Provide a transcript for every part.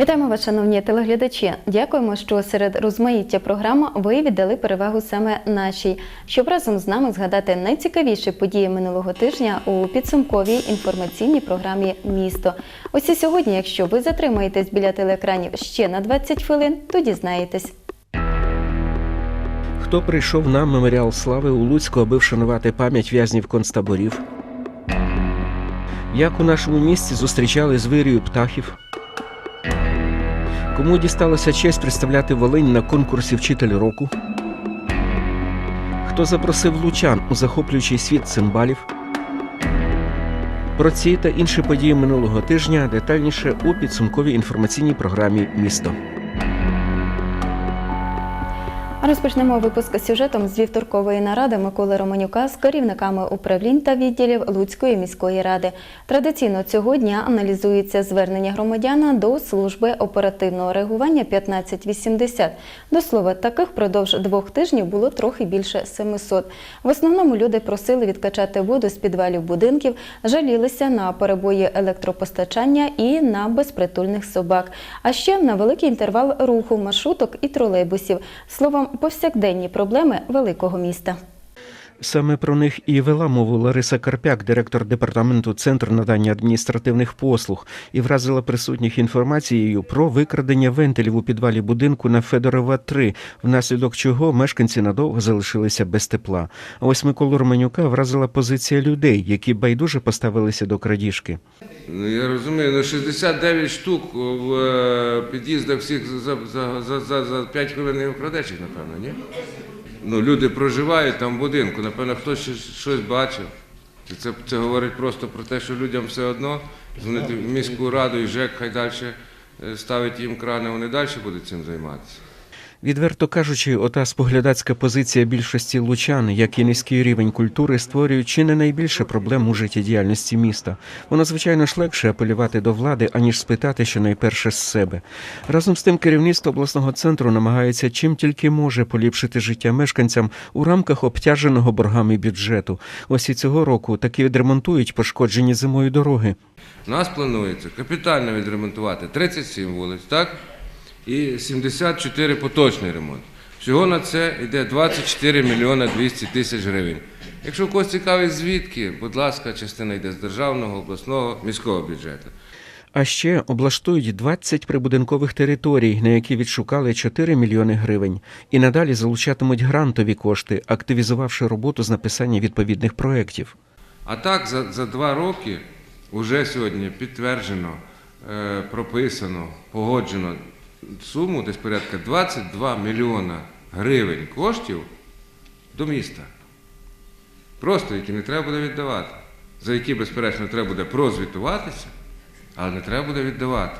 Вітаємо вас, шановні телеглядачі. Дякуємо, що серед розмаїття програм ви віддали перевагу саме нашій, щоб разом з нами згадати найцікавіші події минулого тижня у підсумковій інформаційній програмі Місто. Ось і сьогодні, якщо ви затримаєтесь біля телеекранів ще на 20 хвилин, то дізнаєтесь. Хто прийшов на меморіал слави у Луцьку, аби вшанувати пам'ять в'язнів концтаборів? Як у нашому місті зустрічали звирію птахів? Кому дісталася честь представляти Волинь на конкурсі Вчитель року? Хто запросив лучан у захоплюючий світ цимбалів? Про ці та інші події минулого тижня детальніше у підсумковій інформаційній програмі Місто. Розпочнемо випуск сюжетом з вівторкової наради Миколи Романюка з керівниками управлінь та відділів Луцької міської ради. Традиційно цього дня аналізується звернення громадяна до служби оперативного реагування 1580. До слова, таких впродовж двох тижнів було трохи більше 700. В основному люди просили відкачати воду з підвалів будинків, жалілися на перебої електропостачання і на безпритульних собак, а ще на великий інтервал руху маршруток і тролейбусів. Словом, повсякденні проблеми великого міста. Саме про них і вела мову Лариса Карпяк, директор департаменту Центру надання адміністративних послуг, і вразила присутніх інформацією про викрадення вентилів у підвалі будинку на Федорова 3, внаслідок чого мешканці надовго залишилися без тепла. А ось Миколу Романюка вразила позиція людей, які байдуже поставилися до крадіжки. Ну, я розумію, ну 69 штук в е, під'їздах всіх за, за, за, за, за 5 хвилин не напевно, ні? Ну, люди проживають там в будинку, напевно, хтось щось, щось бачив. Чи Це, це говорить просто про те, що людям все одно дзвонити в міську раду і ЖЕК хай далі е, ставить їм крани, вони далі будуть цим займатися. Відверто кажучи, ота споглядацька позиція більшості лучан, як і низький рівень культури, створюють чи не найбільше проблем у життєдіяльності міста. Воно, звичайно ж, легше апелювати до влади, аніж спитати щонайперше з себе. Разом з тим, керівництво обласного центру намагається чим тільки може поліпшити життя мешканцям у рамках обтяженого боргами бюджету. Ось і цього року таки відремонтують пошкоджені зимою дороги. У нас планується капітально відремонтувати 37 вулиць, так? І 74 поточний ремонт. Всього на це йде 24 мільйона 200 тисяч гривень. Якщо когось цікавить звідки, будь ласка, частина йде з державного, обласного, міського бюджету. А ще облаштують 20 прибудинкових територій, на які відшукали 4 мільйони гривень, і надалі залучатимуть грантові кошти, активізувавши роботу з написання відповідних проєктів. А так, за, за два роки вже сьогодні підтверджено, е, прописано, погоджено суму десь порядка 22 мільйона гривень коштів до міста. Просто які не треба буде віддавати. За які, безперечно, треба буде прозвітуватися, але не треба буде віддавати.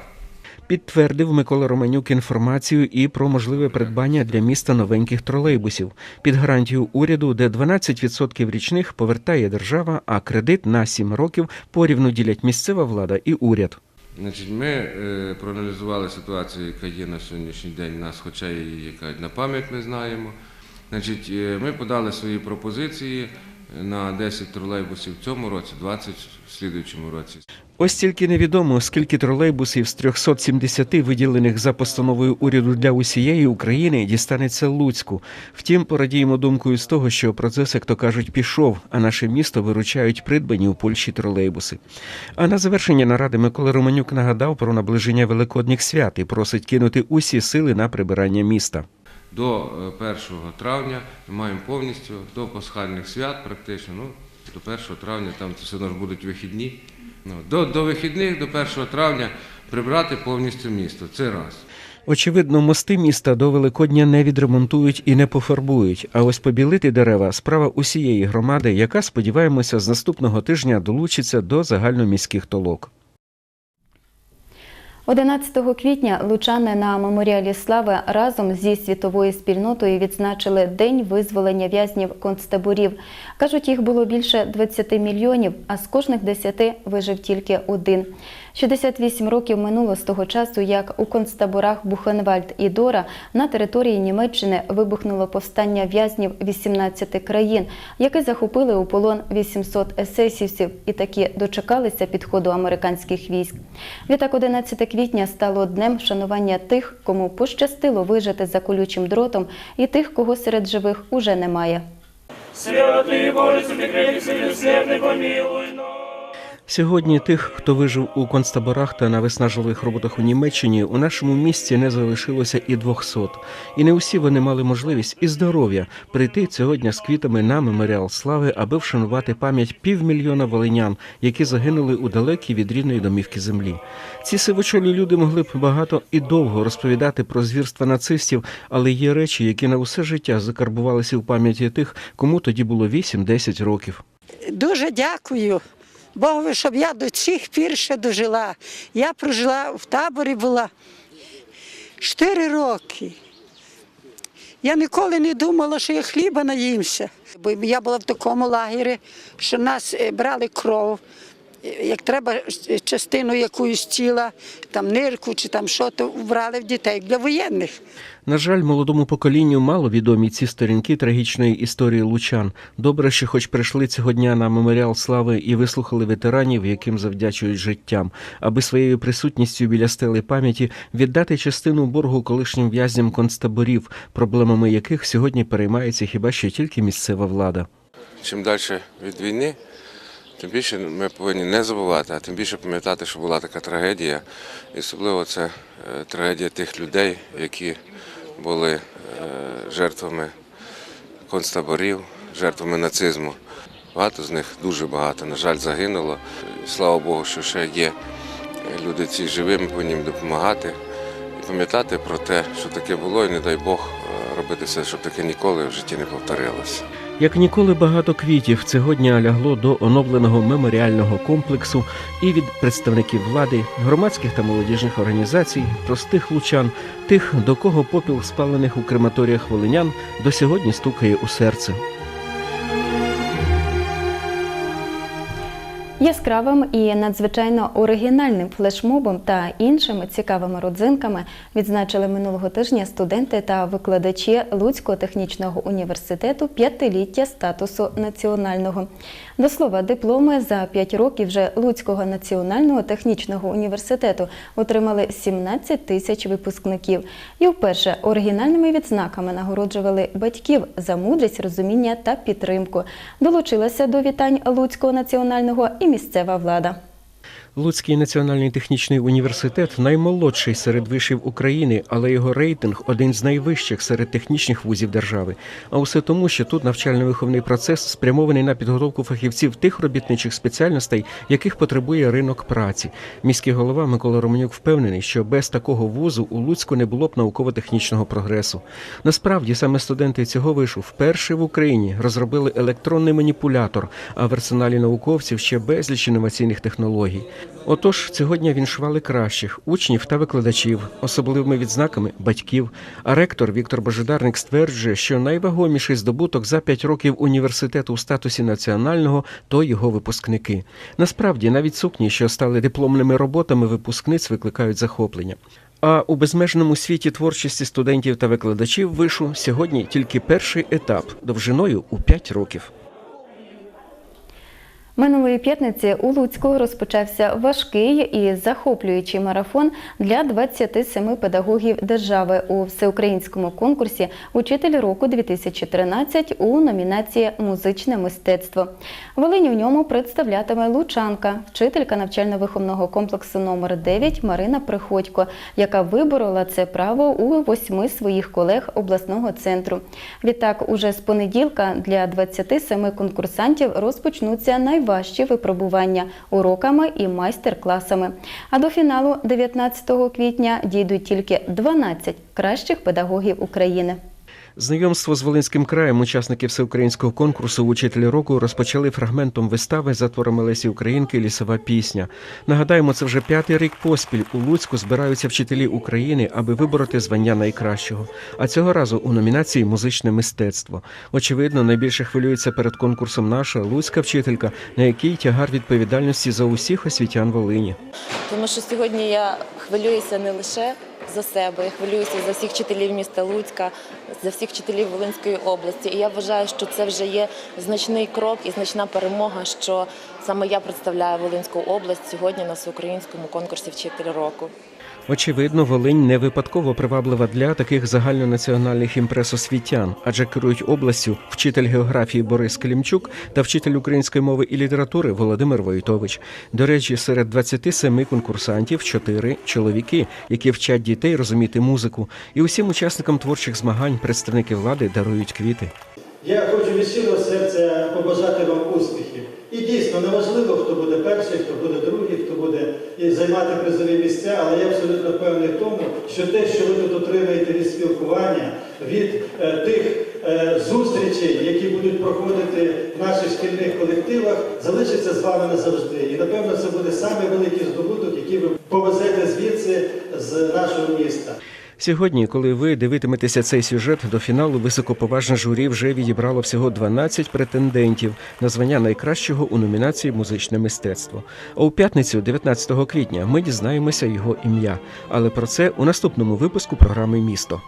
Підтвердив Микола Романюк інформацію і про можливе придбання для міста новеньких тролейбусів під гарантію уряду, де 12% річних повертає держава, а кредит на 7 років порівну ділять місцева влада і уряд. Значить, ми е, проаналізували ситуацію, яка є на сьогоднішній день нас, хоча її яка на пам'ять ми знаємо. Значить, е, ми подали свої пропозиції на 10 тролейбусів в цьому році, 20 в слідуючому році. Ось тільки невідомо, скільки тролейбусів з 370 виділених за постановою уряду для усієї України дістанеться Луцьку. Втім, порадіємо думкою з того, що процес, як то кажуть, пішов, а наше місто виручають придбані у Польщі тролейбуси. А на завершення наради Микола Романюк нагадав про наближення великодніх свят і просить кинути усі сили на прибирання міста. До е, 1 травня ми маємо повністю до пасхальних свят, практично. Ну, до 1 травня там це все одно ж будуть вихідні. Ну, до, до вихідних, до 1 травня прибрати повністю місто. Це раз. Очевидно, мости міста до Великодня не відремонтують і не пофарбують. А ось побілити дерева справа усієї громади, яка, сподіваємося, з наступного тижня долучиться до загальноміських толок. 11 квітня лучани на меморіалі слави разом зі світовою спільнотою відзначили День визволення в'язнів концтаборів. Кажуть, їх було більше 20 мільйонів, а з кожних 10 вижив тільки один. 68 років минуло з того часу, як у концтаборах Бухенвальд і Дора на території Німеччини вибухнуло повстання в'язнів 18 країн, які захопили у полон 800 есесівців і таки дочекалися підходу американських військ. Відтак 11 квітня стало днем вшанування тих, кому пощастило вижити за колючим дротом, і тих, кого серед живих уже немає. Святый Боже, святый крепкий, святый смертный, помилуй нас. Сьогодні тих, хто вижив у концтаборах та на виснажливих роботах у Німеччині, у нашому місті не залишилося і 200. І не усі вони мали можливість і здоров'я прийти цього дня з квітами на меморіал слави, аби вшанувати пам'ять півмільйона волинян, які загинули у далекій від рідної домівки землі. Ці сивочолі люди могли б багато і довго розповідати про звірства нацистів, але є речі, які на усе життя закарбувалися у пам'яті тих, кому тоді було 8-10 років. Дуже дякую Богові, щоб я до цих пір ще дожила. Я прожила в таборі була 4 роки. Я ніколи не думала, що я хліба наїмся. Я була в такому лагері, що нас е, брали кров. Як треба частину якусь тіла, там нирку чи там що, то брали в дітей для воєнних. На жаль, молодому поколінню мало відомі ці сторінки трагічної історії лучан. Добре, що хоч прийшли цього дня на меморіал слави і вислухали ветеранів, яким завдячують життям, аби своєю присутністю біля стели пам'яті віддати частину боргу колишнім в'язням концтаборів, проблемами яких сьогодні переймається хіба що тільки місцева влада. Чим далі від війни, тим більше ми повинні не забувати, а тим більше пам'ятати, що була така трагедія. І особливо це е, трагедія тих людей, які були е, жертвами концтаборів, жертвами нацизму. Багато з них, дуже багато, на жаль, загинуло. Слава Богу, що ще є люди ці живі, ми повинні їм допомагати і пам'ятати про те, що таке було, і не дай Бог е, робити все, щоб таке ніколи в житті не повторилося. Як ніколи багато квітів цього дня лягло до оновленого меморіального комплексу і від представників влади, громадських та молодіжних організацій, простих лучан, тих, до кого попіл спалених у крематоріях волинян до сьогодні стукає у серце. Яскравим і надзвичайно оригінальним флешмобом та іншими цікавими родзинками відзначили минулого тижня студенти та викладачі Луцького технічного університету п'ятиліття статусу національного. До слова, дипломи за п'ять років вже Луцького національного технічного університету отримали 17 тисяч випускників. І вперше оригінальними відзнаками нагороджували батьків за мудрість, розуміння та підтримку. Долучилася до вітань Луцького національного і місцева влада. Луцький національний технічний університет наймолодший серед вишів України, але його рейтинг один з найвищих серед технічних вузів держави. А усе тому, що тут навчально-виховний процес спрямований на підготовку фахівців тих робітничих спеціальностей, яких потребує ринок праці. Міський голова Микола Романюк впевнений, що без такого вузу у Луцьку не було б науково-технічного прогресу. Насправді саме студенти цього вишу вперше в Україні розробили електронний маніпулятор, а в арсеналі науковців ще безліч інноваційних технологій. Отож, цього дня він швали кращих учнів та викладачів, особливими відзнаками батьків. А ректор Віктор Божидарник стверджує, що найвагоміший здобуток за п'ять років університету у статусі національного то його випускники. Насправді, навіть сукні, що стали дипломними роботами випускниць, викликають захоплення. А у безмежному світі творчості студентів та викладачів вишу сьогодні тільки перший етап довжиною у 5 років. Минулої п'ятниці у Луцьку розпочався важкий і захоплюючий марафон для 27 педагогів держави у всеукраїнському конкурсі Учитель року 2013 у номінації Музичне мистецтво. Волинь у ньому представлятиме Лучанка, вчителька навчально-виховного комплексу номер 9 Марина Приходько, яка виборола це право у восьми своїх колег обласного центру. Відтак, уже з понеділка для 27 конкурсантів розпочнуться найважчі випробування уроками і майстер-класами. А до фіналу 19 квітня дійдуть тільки 12 кращих педагогів України. Знайомство з Волинським краєм учасники всеукраїнського конкурсу «Учителі року розпочали фрагментом вистави за творами Лесі Українки Лісова пісня. Нагадаємо, це вже п'ятий рік поспіль у Луцьку збираються вчителі України, аби вибороти звання найкращого. А цього разу у номінації Музичне мистецтво. Очевидно, найбільше хвилюється перед конкурсом наша луцька вчителька, на якій тягар відповідальності за усіх освітян Волині. Тому що сьогодні я хвилююся не лише за себе, я хвилююся за всіх вчителів міста Луцька, за всіх вчителів Волинської області. І я вважаю, що це вже є значний крок і значна перемога, що саме я представляю Волинську область сьогодні на всеукраїнському конкурсі Вчитель року. Очевидно, Волинь не випадково приваблива для таких загальнонаціональних імпрес освітян, адже керують областю вчитель географії Борис Клімчук та вчитель української мови і літератури Володимир Войтович. До речі, серед 27 конкурсантів 4 – чоловіки, які вчать дітей розуміти музику. І усім учасникам творчих змагань представники влади дарують квіти. Я хочу від щирого серця побажати вам успіхів. І дійсно неважливо, хто буде перший, хто буде другий, хто буде і займати місця, але я абсолютно впевнений в тому, що те, що ви тут отримаєте від спілкування, від е, тих е, зустрічей, які будуть проходити в наших шкільних колективах, залишиться з вами назавжди. І напевно це буде найвеликий здобуток, який ви повезете звідси з нашого міста. Сьогодні, коли ви дивитиметеся цей сюжет, до фіналу високоповажне журі вже відібрало всього 12 претендентів на звання найкращого у номінації Музичне мистецтво. А у п'ятницю, 19 квітня, ми дізнаємося його ім'я. Але про це у наступному випуску програми Місто.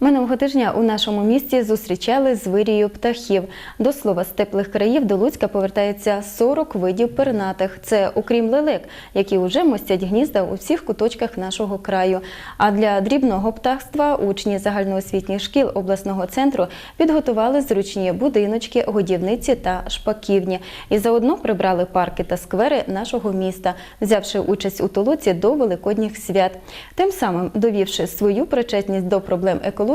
Минулого тижня у нашому місті зустрічали з вирією птахів. До слова, з теплих країв до Луцька повертається 40 видів пернатих. Це окрім лелек, які вже мостять гнізда у всіх куточках нашого краю. А для дрібного птахства учні загальноосвітніх шкіл обласного центру підготували зручні будиночки, годівниці та шпаківні. І заодно прибрали парки та сквери нашого міста, взявши участь у толоці до великодніх свят. Тим самим довівши свою причетність до проблем екології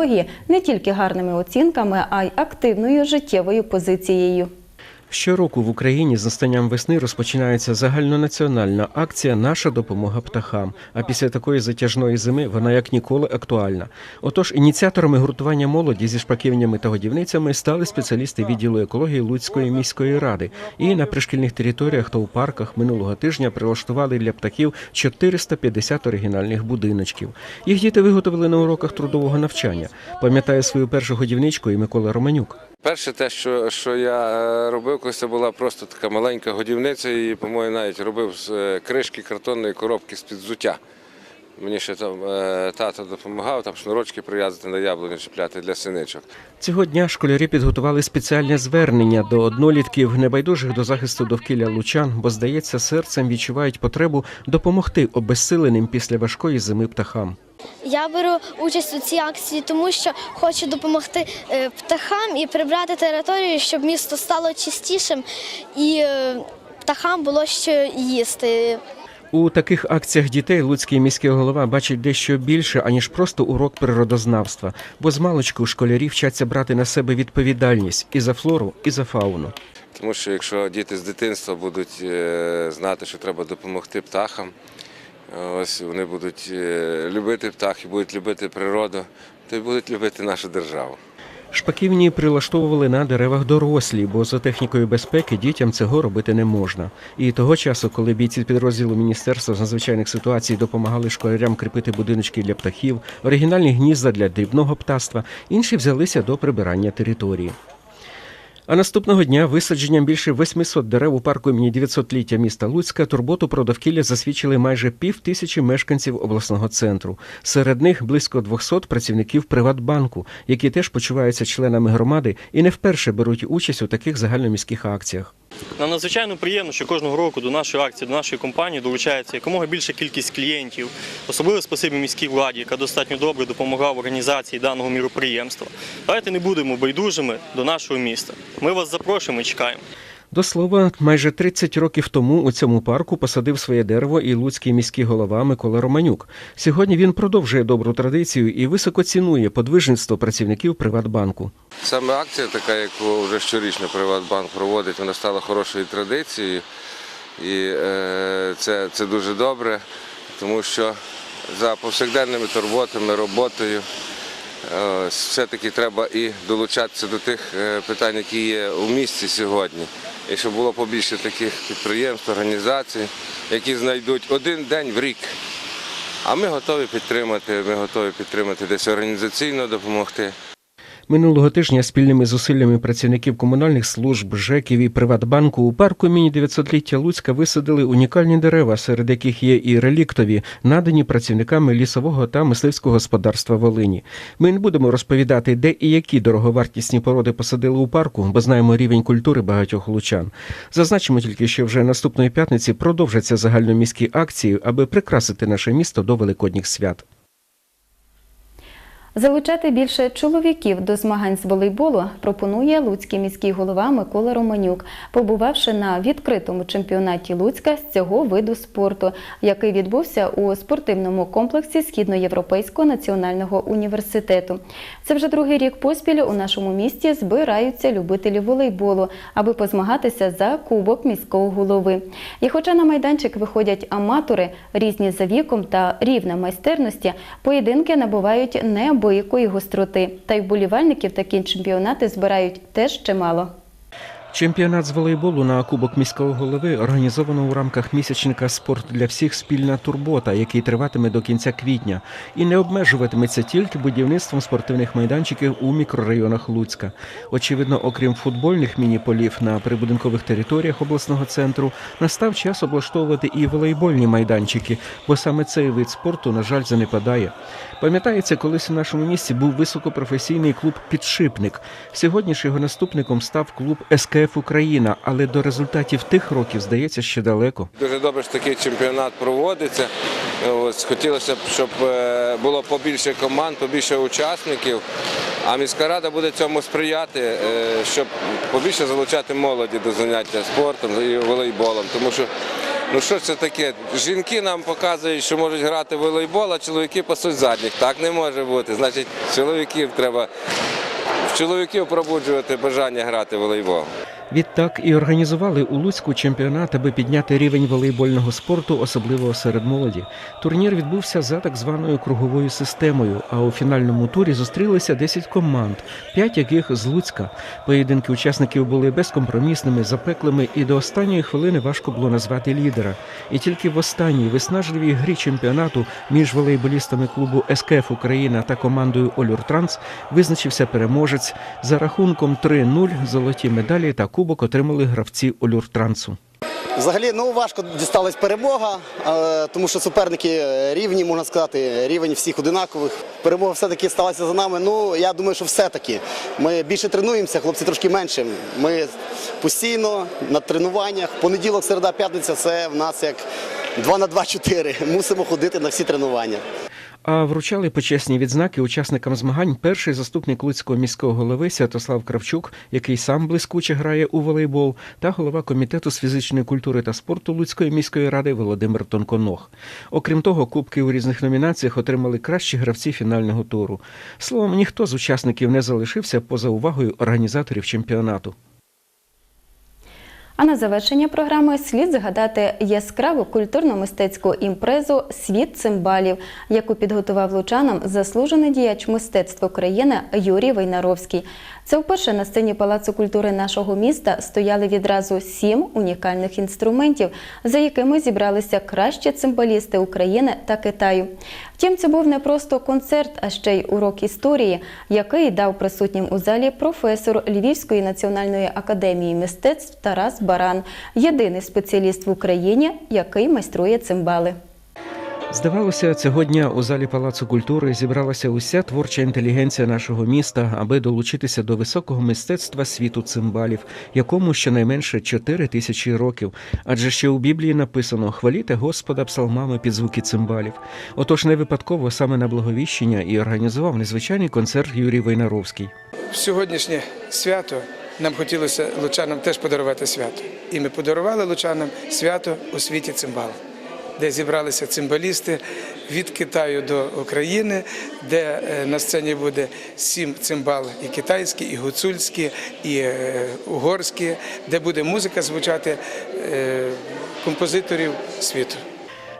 не тільки гарними оцінками, а й активною життєвою позицією. Щороку в Україні з настанням весни розпочинається загальнонаціональна акція Наша допомога птахам. А після такої затяжної зими вона як ніколи актуальна. Отож, ініціаторами гуртування молоді зі шпаківнями та годівницями стали спеціалісти відділу екології Луцької міської ради. І на пришкільних територіях та у парках минулого тижня прилаштували для птахів 450 оригінальних будиночків. Їх діти виготовили на уроках трудового навчання. Пам'ятає свою першу годівничку і Микола Романюк. Перше те, що, що я е, робив, коли це була просто така маленька годівниця, і, по-моєму, навіть робив з е, кришки картонної коробки з-під взуття. Мені ще там е, тато допомагав, там шнурочки прив'язати на яблуні чіпляти для синичок. Цього дня школярі підготували спеціальне звернення до однолітків, небайдужих до захисту довкілля лучан, бо, здається, серцем відчувають потребу допомогти обезсиленим після важкої зими птахам. Я беру участь у цій акції, тому що хочу допомогти е, птахам і прибрати територію, щоб місто стало чистішим і е, птахам було що їсти. У таких акціях дітей луцький міський голова бачить дещо більше, аніж просто урок природознавства, бо з маличку школярі вчаться брати на себе відповідальність і за флору, і за фауну. Тому що якщо діти з дитинства будуть е, знати, що треба допомогти птахам, ось вони будуть е, любити птахів, будуть любити природу, то й будуть любити нашу державу. Шпаківні прилаштовували на деревах дорослі, бо за технікою безпеки дітям цього робити не можна. І того часу, коли бійці підрозділу Міністерства з надзвичайних ситуацій допомагали школярям кріпити будиночки для птахів, оригінальні гнізда для дрібного птаства, інші взялися до прибирання території. А наступного дня висадженням більше 800 дерев у парку імені 900-ліття міста Луцька турботу про довкілля засвідчили майже пів тисячі мешканців обласного центру. Серед них близько 200 працівників Приватбанку, які теж почуваються членами громади і не вперше беруть участь у таких загальноміських акціях. Нам надзвичайно приємно, що кожного року до нашої акції, до нашої компанії долучається якомога більша кількість клієнтів. Особливо спасибі міській владі, яка достатньо добре допомогла в організації даного міроприємства. Давайте не будемо байдужими до нашого міста. Ми вас запрошуємо і чекаємо. До слова, майже 30 років тому у цьому парку посадив своє дерево і луцький міський голова Микола Романюк. Сьогодні він продовжує добру традицію і високо цінує подвижництво працівників Приватбанку. Саме акція, така, яку вже щорічно Приватбанк проводить, вона стала хорошою традицією. І е, це, це дуже добре, тому що за повсякденними турботами, роботою е, все-таки треба і долучатися до тих е, питань, які є у місті сьогодні. І щоб було побільше таких підприємств, організацій, які знайдуть один день в рік. А ми готові підтримати, ми готові підтримати десь організаційно допомогти. Минулого тижня спільними зусиллями працівників комунальних служб, ЖЕКів і Приватбанку у парку імені 900-ліття Луцька висадили унікальні дерева, серед яких є і реліктові, надані працівниками лісового та мисливського господарства Волині. Ми не будемо розповідати, де і які дороговартісні породи посадили у парку, бо знаємо рівень культури багатьох лучан. Зазначимо тільки, що вже наступної п'ятниці продовжаться загальноміські акції, аби прикрасити наше місто до великодніх свят. Залучати більше чоловіків до змагань з волейболу пропонує луцький міський голова Микола Романюк, побувавши на відкритому чемпіонаті Луцька з цього виду спорту, який відбувся у спортивному комплексі Східноєвропейського національного університету. Це вже другий рік поспіль у нашому місті збираються любителі волейболу, аби позмагатися за кубок міського голови. І хоча на майданчик виходять аматори, різні за віком та рівня майстерності, поєдинки набувають неабиякої гостроти. Та й вболівальників такі чемпіонати збирають теж чимало. Чемпіонат з волейболу на Кубок міського голови організовано у рамках місячника Спорт для всіх спільна турбота, який триватиме до кінця квітня, і не обмежуватиметься тільки будівництвом спортивних майданчиків у мікрорайонах Луцька. Очевидно, окрім футбольних міні-полів на прибудинкових територіях обласного центру, настав час облаштовувати і волейбольні майданчики, бо саме цей вид спорту, на жаль, занепадає. Пам'ятається, колись у нашому місті був високопрофесійний клуб Підшипник. Сьогодні ж його наступником став клуб СКФ Україна, але до результатів тих років здається ще далеко. Дуже добре, що такий чемпіонат проводиться. Ось, хотілося б, щоб е, було побільше команд, побільше учасників. А міська рада буде цьому сприяти, е, щоб побільше залучати молоді до заняття спортом і волейболом. Тому що ну що це таке? Жінки нам показують, що можуть грати в волейбол, а чоловіки пасуть задніх. Так не може бути. Значить, чоловіків треба в чоловіків пробуджувати бажання грати в волейбол. Відтак і організували у Луцьку чемпіонат, аби підняти рівень волейбольного спорту, особливо серед молоді. Турнір відбувся за так званою круговою системою. А у фінальному турі зустрілися 10 команд, 5 яких з Луцька. Поєдинки учасників були безкомпромісними, запеклими, і до останньої хвилини важко було назвати лідера. І тільки в останній виснажливій грі чемпіонату між волейболістами клубу СКФ Україна та командою Олюртранс визначився переможець за рахунком 3-0 золоті медалі та кубок отримали гравці Олюртрансу. Взагалі, ну важко дісталась перемога, е, тому що суперники рівні, можна сказати, рівень всіх одинакових. Перемога все-таки сталася за нами. Ну я думаю, що все-таки ми більше тренуємося, хлопці трошки менше. Ми постійно на тренуваннях. Понеділок, середа, п'ятниця це в нас як 2 на 2 4. Мусимо ходити на всі тренування. А вручали почесні відзнаки учасникам змагань перший заступник Луцького міського голови Святослав Кравчук, який сам блискуче грає у волейбол, та голова комітету з фізичної культури та спорту Луцької міської ради Володимир Тонконог. Окрім того, кубки у різних номінаціях отримали кращі гравці фінального туру. Словом, ніхто з учасників не залишився поза увагою організаторів чемпіонату. А на завершення програми слід згадати яскраву культурно-мистецьку імпрезу Світ цимбалів, яку підготував лучанам заслужений діяч мистецтва України Юрій Войнаровський. Це вперше на сцені Палацу культури нашого міста стояли відразу сім унікальних інструментів, за якими зібралися кращі цимбалісти України та Китаю. Втім, це був не просто концерт, а ще й урок історії, який дав присутнім у залі професор Львівської національної академії мистецтв Тарас Баран, єдиний спеціаліст в Україні, який майструє цимбали. Здавалося, цього дня у залі Палацу культури зібралася уся творча інтелігенція нашого міста, аби долучитися до високого мистецтва світу цимбалів, якому щонайменше 4 тисячі років. Адже ще у Біблії написано хваліте Господа псалмами під звуки цимбалів. Отож, не випадково саме на благовіщення і організував незвичайний концерт Юрій Войнаровський. Сьогоднішнє свято нам хотілося лучанам теж подарувати свято. І ми подарували лучанам свято у світі цимбал, де зібралися цимбалісти від Китаю до України, де е, на сцені буде сім цимбал і китайські, і гуцульські, і е, угорські, де буде музика звучати е, композиторів світу.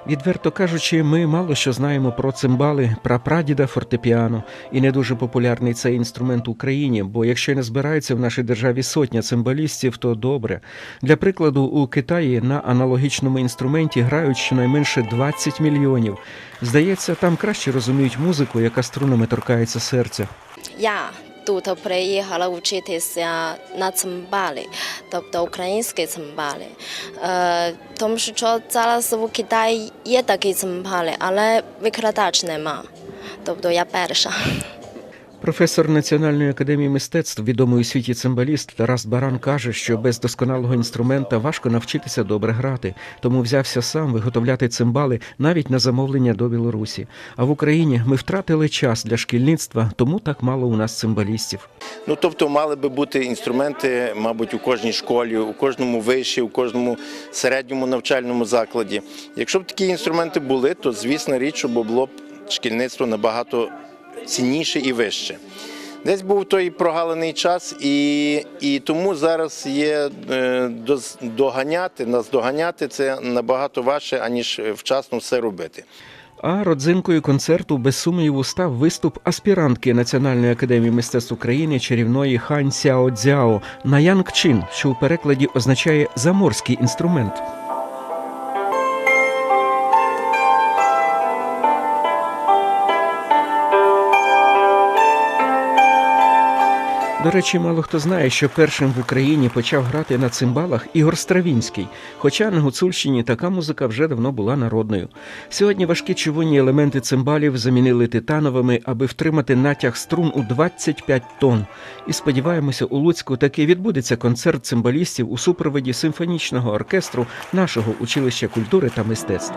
Відверто кажучи, ми мало що знаємо про цимбали, прапрадіда фортепіано, і не дуже популярний цей інструмент в Україні, бо якщо не збирається в нашій державі сотня цимбалістів, то добре. Для прикладу, у Китаї на аналогічному інструменті грають щонайменше 20 мільйонів. Здається, там краще розуміють музику, яка струнами торкається серця. Я тут приїхала вчитися на цимбалі, тобто українські цимбалі. Тому що зараз в Китаї є такі цимбалі, але викладач нема. Тобто я перша. Професор Національної академії мистецтв, відомий у світі цимбаліст Тарас Баран каже, що без досконалого інструмента важко навчитися добре грати, тому взявся сам виготовляти цимбали навіть на замовлення до Білорусі. А в Україні ми втратили час для шкільництва, тому так мало у нас цимбалістів. Ну тобто мали би бути інструменти, мабуть, у кожній школі, у кожному виші, у кожному середньому навчальному закладі. Якщо б такі інструменти були, то звісно річ, що було б шкільництво набагато цінніше і вище. Десь був той прогалений час, і, і тому зараз є е, доганяти, нас доганяти це набагато важче, аніж вчасно все робити. А родзинкою концерту без сумніву став виступ аспірантки Національної академії мистецтв України чарівної Хань Сяо Дзяо на Янгчин, що у перекладі означає заморський інструмент. До речі, мало хто знає, що першим в Україні почав грати на цимбалах Ігор Стравінський. Хоча на Гуцульщині така музика вже давно була народною. Сьогодні важкі чавунні елементи цимбалів замінили титановими, аби втримати натяг струн у 25 тонн. І сподіваємося, у Луцьку таки відбудеться концерт цимбалістів у супроводі симфонічного оркестру нашого училища культури та мистецтв.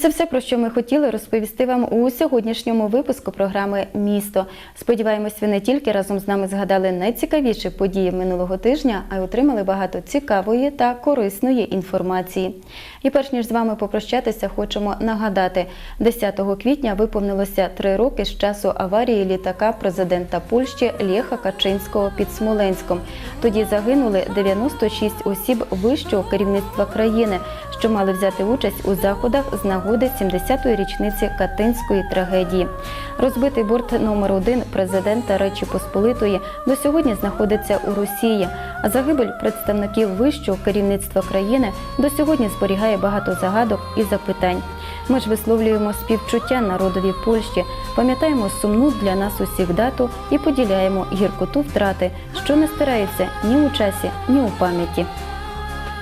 Це все, про що ми хотіли розповісти вам у сьогоднішньому випуску програми Місто. Сподіваємось, ви не тільки разом з нами згадали найцікавіші події минулого тижня, а й отримали багато цікавої та корисної інформації. І перш ніж з вами попрощатися, хочемо нагадати: 10 квітня виповнилося три роки з часу аварії літака президента Польщі Лєха Качинського під Смоленськом. Тоді загинули 96 осіб вищого керівництва країни, що мали взяти участь у заходах з нагоди 70-ї річниці Катинської трагедії. Розбитий борт номер один президента Речі Посполитої до сьогодні знаходиться у Росії, а загибель представників вищого керівництва країни до сьогодні зберігає багато загадок і запитань. Ми ж висловлюємо співчуття народові Польщі, пам'ятаємо сумну для нас усіх дату і поділяємо гіркоту втрати, що не стирається ні у часі, ні у пам'яті.